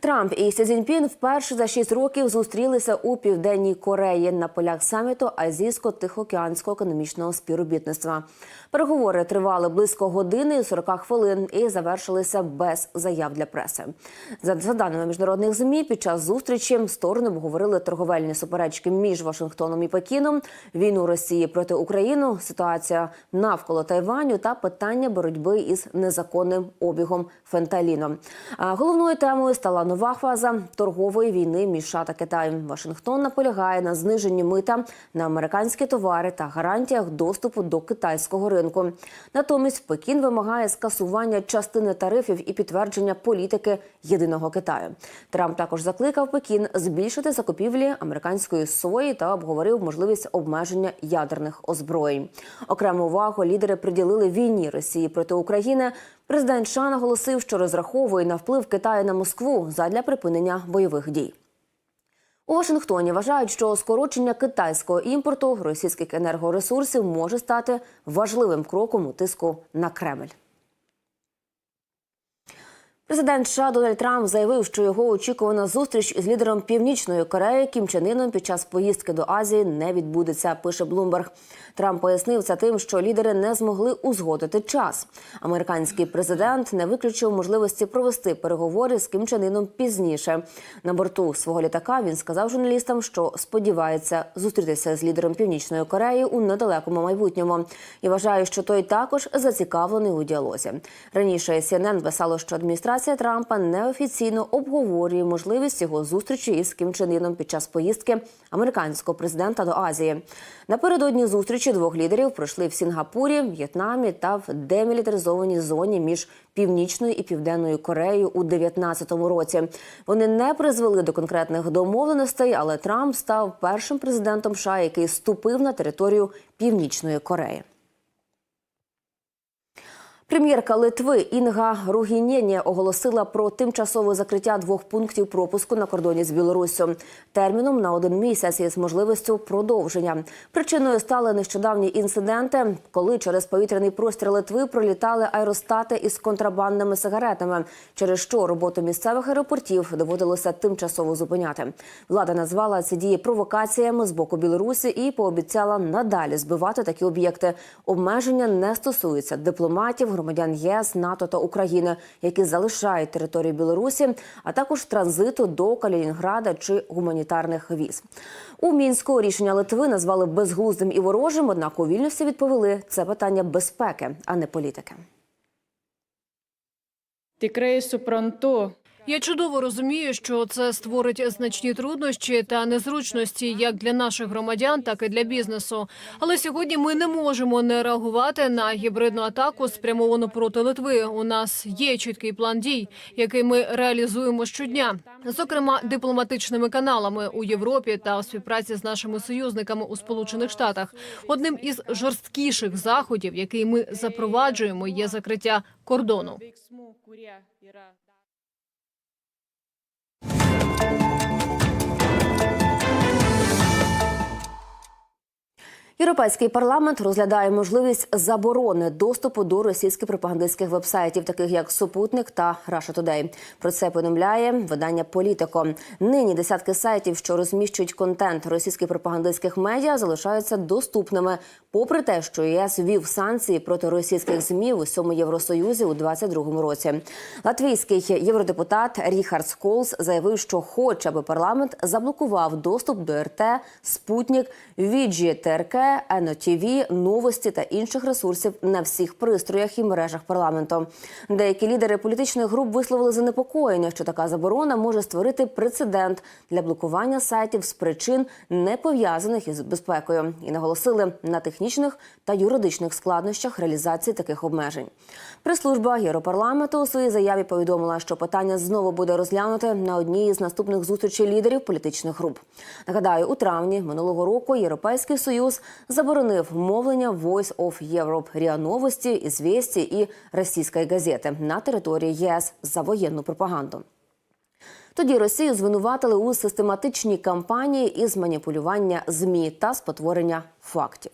Трамп і Сі Цзіньпін вперше за шість років зустрілися у південній Кореї на полях саміту Азійсько-Тихоокеанського економічного співробітництва. Переговори тривали близько години і 40 хвилин і завершилися без заяв для преси. За, даними міжнародних змі, під час зустрічі сторони обговорили торговельні суперечки між Вашингтоном і Пекіном, війну Росії проти України, ситуація навколо Тайваню та питання боротьби із незаконним обігом фенталіну. А Головною темою стала нова фаза торгової війни між США та Китаєм. Вашингтон наполягає на зниженні мита на американські товари та гарантіях доступу до китайського ринку. Натомість Пекін вимагає скасування частини тарифів і підтвердження політики єдиного Китаю. Трамп також закликав Пекін збільшити закупівлі американської сої та обговорив можливість обмеження ядерних озброєнь. Окрему увагу лідери приділили війні Росії проти України. Президент США наголосив, що розраховує на вплив Китаю на Москву задля припинення бойових дій. У Вашингтоні вважають, що скорочення китайського імпорту російських енергоресурсів може стати важливим кроком у тиску на Кремль. Президент США Дональд Трамп заявив, що його очікувана зустріч із лідером Північної Кореї Кім Чен Іном під час поїздки до Азії не відбудеться. Пише Блумберг. Трамп пояснив це тим, що лідери не змогли узгодити час. Американський президент не виключив можливості провести переговори з Кім Чен Іном пізніше. На борту свого літака він сказав журналістам, що сподівається зустрітися з лідером Північної Кореї у недалекому майбутньому і вважає, що той також зацікавлений у діалозі. Раніше CNN писало, що адміністрація Трампа неофіційно обговорює можливість його зустрічі із Кім Чен Іном під час поїздки американського президента до Азії. Напередодні зустрічі двох лідерів пройшли в Сінгапурі, В'єтнамі та в демілітаризованій зоні між північною і південною Кореєю у 2019 році. Вони не призвели до конкретних домовленостей, але Трамп став першим президентом США, який ступив на територію Північної Кореї. Прем'єрка Литви Інга Ругінєні оголосила про тимчасове закриття двох пунктів пропуску на кордоні з Білоруссю терміном на один місяць із можливістю продовження. Причиною стали нещодавні інциденти, коли через повітряний простір Литви пролітали аеростати із контрабандними сигаретами, через що роботу місцевих аеропортів доводилося тимчасово зупиняти. Влада назвала ці дії провокаціями з боку Білорусі і пообіцяла надалі збивати такі об'єкти. Обмеження не стосуються дипломатів громадян ЄС, НАТО та України, які залишають територію Білорусі, а також транзиту до Калінінграда чи гуманітарних віз. У мінську рішення Литви назвали безглуздим і ворожим. Однак у Вільнюсі відповіли це питання безпеки, а не політики. Tikrai suprantu, Я чудово розумію, що це створить значні труднощі та незручності як для наших громадян, так і для бізнесу. Але сьогодні ми не можемо не реагувати на гібридну атаку, спрямовану проти Литви. У нас є чіткий план дій, який ми реалізуємо щодня, зокрема дипломатичними каналами у Європі та у співпраці з нашими союзниками у Сполучених Штатах. Одним із жорсткіших заходів, який ми запроваджуємо, є закриття кордону. Європейський парламент розглядає можливість заборони доступу до російських пропагандистських вебсайтів, таких як Супутник та Russia Today. Про це повідомляє видання Політико. Нині десятки сайтів, що розміщують контент російських пропагандистських медіа, залишаються доступними, попри те, що ЄС ввів санкції проти російських змі в усьому Євросоюзі у 2022 році. Латвійський євродепутат Ріхард Сколс заявив, що хоче, аби парламент заблокував доступ до РТ, Спутник, Віджі, ТРК, НОТВ, новості та інших ресурсів на всіх пристроях і мережах парламенту. Деякі лідери політичних груп висловили занепокоєння, що така заборона може створити прецедент для блокування сайтів з причин, не пов'язаних із безпекою, і наголосили на технічних та юридичних складнощах реалізації таких обмежень. Прес-служба Європарламенту у своїй заяві повідомила, що питання знову буде розглянуте на одній із наступних зустрічей лідерів політичних груп. Нагадаю, у травні минулого року Європейський союз заборонив мовлення Voice of Europe, РІА Новості, «Ізвєсті» і російської газети на території ЄС за воєнну пропаганду. Тоді Росію звинуватили у систематичній кампанії із маніпулювання змі та спотворення фактів.